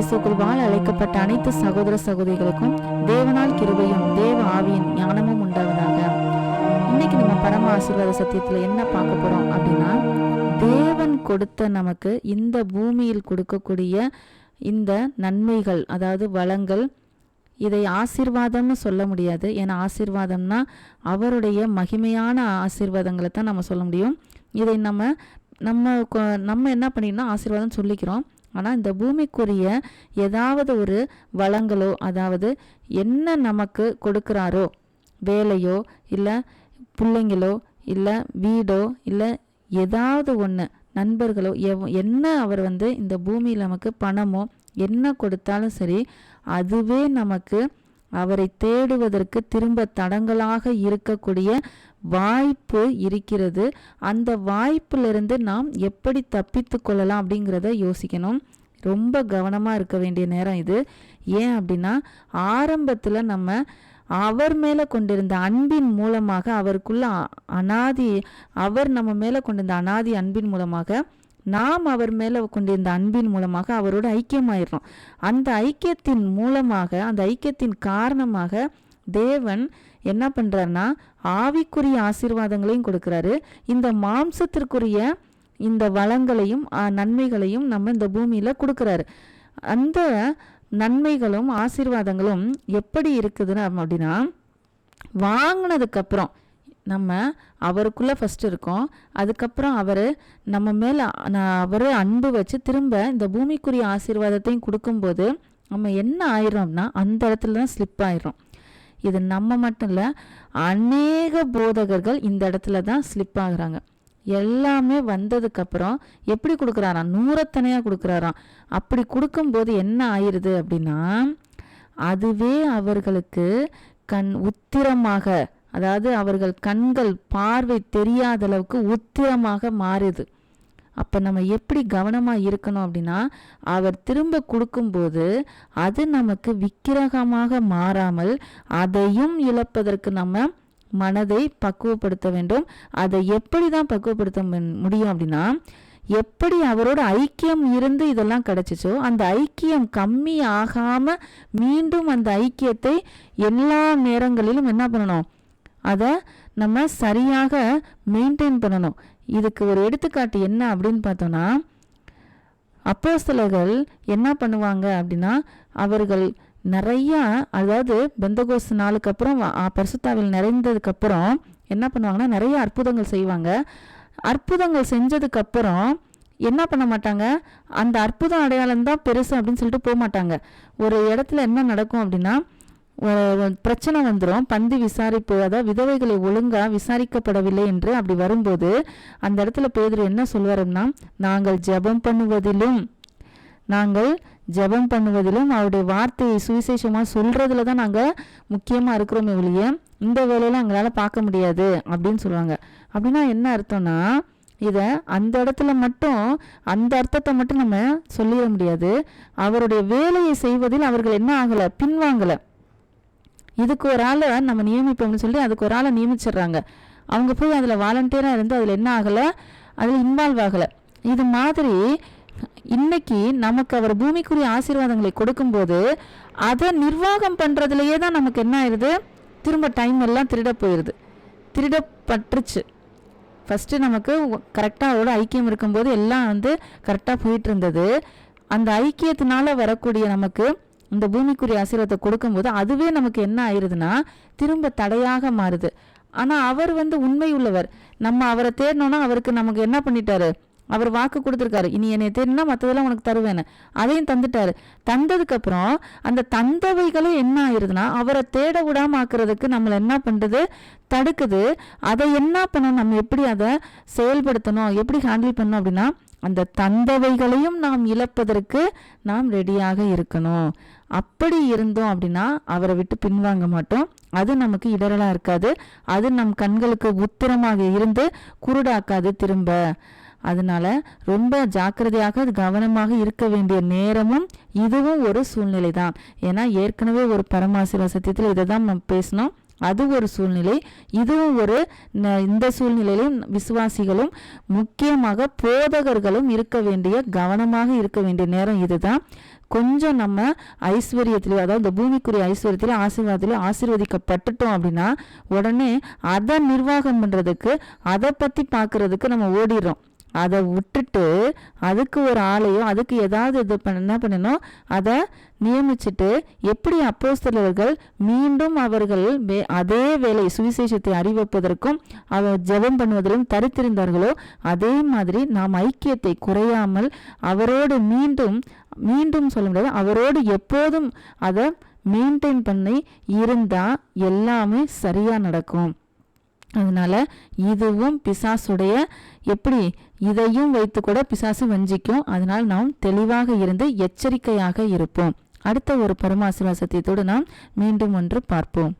இயேசுக்குள் வாழ அழைக்கப்பட்ட அனைத்து சகோதர சகோதரிகளுக்கும் தேவனால் கிருபையும் தேவ ஆவியின் ஞானமும் உண்டாவதாக. இன்னைக்கு நம்ம பரம ஆசீர்வாத சத்தியத்தில் என்ன பார்க்க போறோம் அப்படின்னா தேவன் கொடுத்த நமக்கு இந்த பூமியில் கொடுக்கக்கூடிய இந்த நன்மைகள் அதாவது வளங்கள் இதை ஆசீர்வாதம்னு சொல்ல முடியாது. ஏன்னா ஆசீர்வாதம்னா அவருடைய மகிமையான ஆசீர்வாதங்களை தான் நம்ம சொல்ல முடியும். இதை நம்ம நம்ம கொ- நம்ம என்ன பண்ணிக்கணும் ஆசீர்வாதம் சொல்லிக்கிறோம். ஆனால் இந்த பூமிக்குரிய ஏதாவது ஒரு வளங்களோ அதாவது என்ன நமக்கு கொடுக்குறாரோ வேலையோ இல்லை பிள்ளைங்களோ இல்லை வீடோ இல்லை ஏதாவது ஒன்று நண்பர்களோ எவ் என்ன அவர் வந்து இந்த பூமியில் நமக்கு பணமோ என்ன கொடுத்தாலும் சரி அதுவே நமக்கு அவரை தேடுவதற்கு திரும்ப தடங்களாக இருக்கக்கூடிய வாய்ப்பு இருக்கிறது. அந்த வாய்ப்பிலிருந்து நாம் எப்படி தப்பித்து கொள்ளலாம் அப்படிங்கிறத யோசிக்கணும். ரொம்ப கவனமாக இருக்க வேண்டிய நேரம் இது. ஏன் அப்படின்னா ஆரம்பத்தில் நம்ம அவர் மேலே கொண்டிருந்த அன்பின் மூலமாக அவருக்குள்ள அனாதி அவர் நம்ம மேலே கொண்டிருந்த அனாதி அன்பின் மூலமாக நாம் அவர் மேலே கொண்டிருந்த அன்பின் மூலமாக அவரோட ஐக்கியமாயிடுறோம். அந்த ஐக்கியத்தின் மூலமாக அந்த ஐக்கியத்தின் காரணமாக தேவன் என்ன பண்ணுறாருனா ஆவிக்குரிய ஆசீர்வாதங்களையும் கொடுக்குறாரு. இந்த மாம்சத்திற்குரிய இந்த வளங்களையும் நன்மைகளையும் நம்ம இந்த பூமியில் கொடுக்குறாரு. அந்த நன்மைகளும் ஆசீர்வாதங்களும் எப்படி இருக்குதுன்னு அப்படின்னா வாங்கினதுக்கப்புறம் நம்ம அவருக்குள்ளே ஃபஸ்ட்டு இருக்கோம். அதுக்கப்புறம் அவர் நம்ம மேலே அவர் அன்பு வச்சு திரும்ப இந்த பூமிக்குரிய ஆசீர்வாதத்தையும் கொடுக்கும்போது நம்ம என்ன ஆயிரோம்னா அந்த இடத்துல தான் ஸ்லிப் ஆயிரும் இது நம்ம மட்டும் இல்லை அநேக போதகர்கள் இந்த இடத்துல தான் ஸ்லிப் ஆகுறாங்க. எல்லாமே வந்ததுக்கப்புறம் எப்படி கொடுக்குறாராம்? நூறத்தனையாக கொடுக்குறாராம். அப்படி கொடுக்கும்போது என்ன ஆயிடுது அப்படின்னா அதுவே அவர்களுக்கு கண் உத்திரமாக அதாவது அவர்கள் கண்கள் பார்வை தெரியாத அளவுக்கு உத்திரமாக மாறுது. அப்போ நம்ம எப்படி கவனமாக இருக்கணும் அப்படின்னா அவர் திரும்ப கொடுக்கும்போது அது நமக்கு விக்கிரகமாக மாறாமல் அதையும் இழப்பதற்கு நம்ம மனதை பக்குவப்படுத்த வேண்டும். அதை எப்படி தான் பக்குவப்படுத்த முடியும் அப்படின்னா எப்படி அவரோட ஐக்கியம் இருந்து இதெல்லாம் கிடைச்சிச்சோ அந்த ஐக்கியம் கம்மி ஆகாமல் மீண்டும் அந்த ஐக்கியத்தை எல்லா நேரங்களிலும் என்ன பண்ணணும்? அதை நம்ம சரியாக மெயின்டைன் பண்ணணும். இதுக்கு ஒரு எடுத்துக்காட்டு என்ன அப்படின்னு பார்த்தோன்னா அப்போஸ்தலர்கள் என்ன பண்ணுவாங்க அப்படின்னா அவர்கள் நிறையா அதாவது பெந்தகோஸ் நாளுக்கு அப்புறம் ஆ, பரிசுத்தாவில் நிறைந்ததுக்கப்புறம் என்ன பண்ணுவாங்கன்னா நிறைய அற்புதங்கள் செய்வாங்க. அற்புதங்கள் செஞ்சதுக்கப்புறம் என்ன பண்ண மாட்டாங்க? அந்த அற்புதம் அடையாளம் தான் பெருசு அப்படின்னு சொல்லிட்டு போக மாட்டாங்க ஒரு இடத்துல என்ன நடக்கும் அப்படின்னா பிரச்சனை வந்துடும் பந்தி விசாரிப்பு அதாவது விதவைகளை ஒழுங்காக விசாரிக்கப்படவில்லை என்று அப்படி வரும்போது அந்த இடத்துல பேதர் என்ன சொல்வாருன்னா நாங்கள் ஜெபம் பண்ணுவதிலும் நாங்கள் ஜெபம் பண்ணுவதிலும் அவருடைய வார்த்தையை சுவிசேஷமாக சொல்கிறதுல தான் நாங்கள் முக்கியமாக இருக்கிறோமே ஒழிய இந்த வேலையில் எங்களால் பார்க்க முடியாது அப்படின்னு சொல்லுவாங்க. அப்படின்னா என்ன அர்த்தம்னா இதை அந்த இடத்துல மட்டும் அந்த அர்த்தத்தை மட்டும் நம்ம சொல்லிட முடியாது. அவருடைய வேலையை செய்வதில் அவர்கள் என்ன ஆகலை? பின்வாங்கலை. இதுக்கு ஒரு ஆளை நம்ம நியமிப்போம்னு சொல்லி அதுக்கு ஒரு ஆளை நியமிச்சிடுறாங்க. அவங்க போய் அதில் வாலண்டியராக இருந்து அதில் என்ன ஆகலை? அதில் இன்வால்வ் ஆகலை. இது மாதிரி இன்னைக்கு நமக்கு அவர் பூமிக்குரிய ஆசீர்வாதங்களை கொடுக்கும்போது அதை நிர்வாகம் பண்ணுறதுலையே தான் நமக்கு என்ன ஆயிடுது திரும்ப டைம் எல்லாம் திருட போயிடுது திருடப்பட்டுருச்சு. ஃபஸ்ட்டு நமக்கு கரெக்டாக அவரோட ஐக்கியம் இருக்கும்போது எல்லாம் வந்து கரெக்டாக போயிட்டு இருந்தது. அந்த ஐக்கியத்தினால வரக்கூடிய நமக்கு இந்த பூமிக்குரிய ஆசீர்வாதத்தை கொடுக்கும்போது அதுவே நமக்கு என்ன ஆயிருதுன்னா திரும்ப தடையாக மாறுது. ஆனால் அவர் வந்து உண்மை உள்ளவர். நம்ம அவரை தேடினோன்னா அவருக்கு நமக்கு என்ன பண்ணிட்டாரு? அவர் வாக்கு கொடுத்துருக்காரு. இனி என்னை தேடினா மற்றதெல்லாம் உனக்கு தருவேன்னு. அதையும் தந்துட்டாரு. தந்ததுக்கப்புறம் அந்த தந்தவைகளே என்ன ஆயிருதுன்னா அவரை தேட விடாம ஆக்குறதுக்கு நம்மளை என்ன பண்ணுறது தடுக்குது. அதை என்ன பண்ணணும்? நம்ம எப்படி அதை செயல்படுத்தணும்? எப்படி ஹேண்டில் பண்ணணும் அப்படின்னா அந்த தந்தவைகளையும் நாம் இழப்பதற்கு நாம் ரெடியாக இருக்கணும். அப்படி இருந்தோம் அப்படின்னா அவரை விட்டு பின்வாங்க மாட்டோம். அது நமக்கு இடரலாக இருக்காது. அது நம் கண்களுக்கு உத்திரமாக இருந்து குருடாக்காது திரும்ப. அதனால ரொம்ப ஜாக்கிரதையாக கவனமாக இருக்க வேண்டிய நேரமும் இதுவும் ஒரு சூழ்நிலை தான் ஏன்னா ஏற்கனவே ஒரு பரமாசிர சத்தியத்தில் இதை தான் நம்ம பேசினோம். அது ஒரு சூழ்நிலை. இதுவும் ஒரு ந- இந்த சூழ்நிலையிலும் விசுவாசிகளும் முக்கியமாக போதகர்களும் இருக்க வேண்டிய கவனமாக இருக்க வேண்டிய நேரம் இதுதான். கொஞ்சம் நம்ம ஐஸ்வர்யத்திலேயோ அதாவது இந்த பூமிக்குரிய ஐஸ்வர்யத்திலே ஆசீர்வாதத்திலே ஆசீர்வதிக்கப்பட்டுட்டோம் அப்படின்னா உடனே அதை நிர்வாகம் பண்ணுறதுக்கு அதை பற்றி பார்க்குறதுக்கு நம்ம ஓடிடுறோம். அதை விட்டுட்டு அதுக்கு ஒரு ஆளையும் அதுக்கு ஏதாவது இது பண்ண என்ன பண்ணணும்? அதை நியமிச்சுட்டு எப்படி அப்போஸ்தலர்கள் மீண்டும் அவர்கள் வே- அதே வேலை சுவிசேஷத்தை அறிவிப்பதற்கும் அவர் ஜெபம் பண்ணுவதிலும் தரித்திருந்தார்களோ அதே மாதிரி நாம் ஐக்கியத்தை குறையாமல் அவரோடு மீண்டும் மீண்டும் சொல்ல முடியாது அவரோடு எப்போதும் அதை மெயின்டைன் பண்ணி இருந்தால் எல்லாமே சரியாக நடக்கும். அதனால இதுவும் பிசாசுடைய எப்படி இதையும் வைத்து கூட பிசாசு வஞ்சிக்கும். அதனால் நாம் தெளிவாக இருந்து எச்சரிக்கையாக இருப்போம். அடுத்த ஒரு பரமாசிர்வாசத்தியத்தோடு நாம் மீண்டும் ஒன்று பார்ப்போம்.